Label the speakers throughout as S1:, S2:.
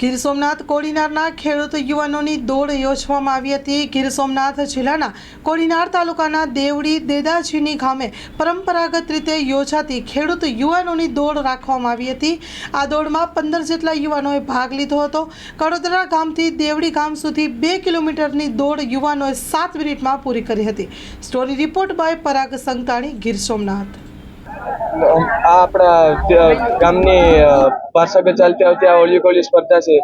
S1: ગીર સોમનાથ કોડીનારના ખેડૂત યુવાનોની દોડ યોજવામાં આવી હતી. ગીર સોમનાથ જિલ્લાના કોડીનાર તાલુકાના દેવડી દેદાજીની ગામે પરંપરાગત રીતે યોજાતી ખેડૂત યુવાનોની દોડ રાખવામાં આવી હતી. આ દોડમાં પંદર જેટલા યુવાનોએ ભાગ લીધો હતો. કડોદરા ગામથી દેવડી ગામ સુધી બે કિલોમીટરની દોડ યુવાનોએ સાત મિનિટમાં પૂરી કરી હતી. Story report by Parag Santani, Gir Somnath.
S2: આ આપણા ગામની અ, ચાલતી આવતી આ ઓલી કોલી સ્પર્ધા છે.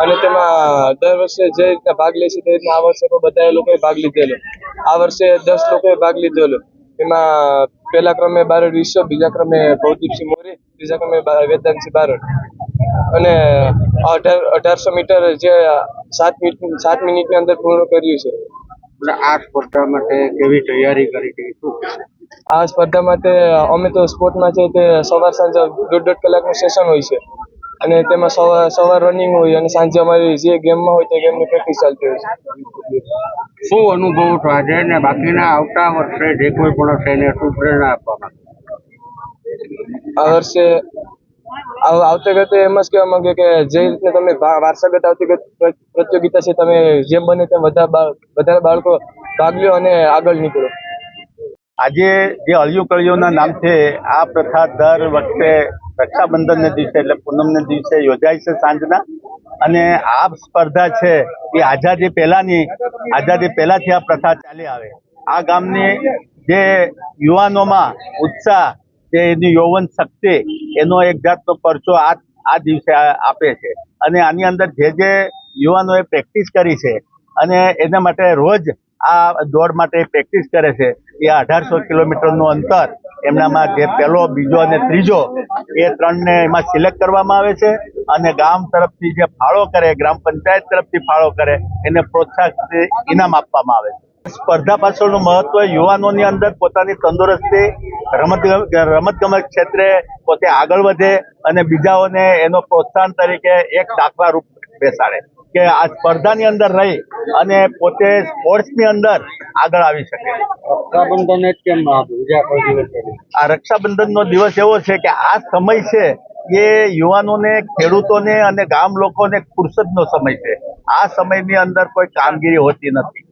S2: અને તેમાં દર વર્ષે જે રીતના ભાગ લે છે તે રીતના આ વર્ષે પણ બધા લોકોએ ભાગ લીધેલો. આ વર્ષે દસ લોકોએ ભાગ લીધેલો. એમાં પહેલા ક્રમે બારડ વિશ્વ બીજા ક્રમે ભૌતિકસિંહ મોરી ત્રીજા ક્રમે વેદાંતસિંહ બારડ. અને અઢાર અઢારસો મીટર જે સાત મિનિટ સાત મિનિટની અંદર પૂર્ણ કર્યું છે.
S3: આ સ્પર્ધા માટે કેવી તૈયારી કરી શું?
S2: આ સ્પર્ધા માટે અમે તો સ્પોર્ટમાં છે તે સવાર સાંજ દોઢ દોઢ કલાકનું સેશન હોય છે. અને તેમાં સવાર સવાર રનિંગ હોય અને સાંજે અમારી જે ગેમમાં હોય તે ગેમની પ્રેક્ટિસ ચાલતી હોય છે.
S3: શું અનુભવ છો આજે? ને બાકીના આવતા વર્ષે જે કોઈ પણ હશે એને શું પ્રેરણા આપવામાં
S2: આ વર્ષે આવતી વખતે એમ જ કહેવા માંગે કે જે રીતે તમે વારસાગત આવતી ગત પ્ર- પ્રતિયોગિતા છે તમે જેમ બને તેમ વધારે વધારે બાળકો ભાગ લ્યો અને આગળ નીકળો.
S4: આજે જે અળિયું કળિયુંના છે, આ પ્રથા દર વખતે રક્ષાબંધનને દિવસે એટલે પૂનમને દિવસે યોજાય છે સાંજના. અને આ સ્પર્ધા છે એ આઝાદી પહેલાની, આઝાદી પહેલાથી આ પ્રથા ચાલી આવે. આ ગામની જે યુવાનોમાં ઉત્સાહ, જે એની યૌવન શક્તિ, એનો એક જાતનો પરચો આ આ દિવસે આપે છે. અને આની અંદર જે જે યુવાનોએ પ્રેક્ટિસ કરી છે, અને એના માટે રોજ આ દોડ માટે પ્રેક્ટિસ કરે છે. એ અઢારસો કિલોમીટરનું અંતર, એમનામાં જે પહેલો, બીજો અને ત્રીજો, એ ત્રણને એમાં સિલેક્ટ કરવામાં આવે છે અને ગામ તરફથી જે ફાળો કરે, ગ્રામ પંચાયત તરફથી ફાળો કરે, એને પ્રોત્સાહન ઇનામ આપવામાં આવે છે. સ્પર્ધા પાછળનું મહત્વ યુવાનોની અંદર પોતાની તંદુરસ્તી, રમત રમત ગમત ક્ષેત્રે પોતે આગળ વધે અને બીજાઓને એનો પ્રોત્સાહન તરીકે એક દાખલા રૂપ બેસાડે. કે આ સ્પર્ધાની અંદર રહી અને પોતે સ્પોર્ટ્સની અંદર આગળ આવી શકે.
S3: રક્ષાબંધન કેમ?
S4: આ રક્ષાબંધનનો દિવસ એવો છે કે આ સમય છે એ યુવાનોને ખેડૂતોને અને ગામ લોકોને ફુરસદનો સમય છે. આ સમયની અંદર કોઈ કામગીરી હોતી નથી.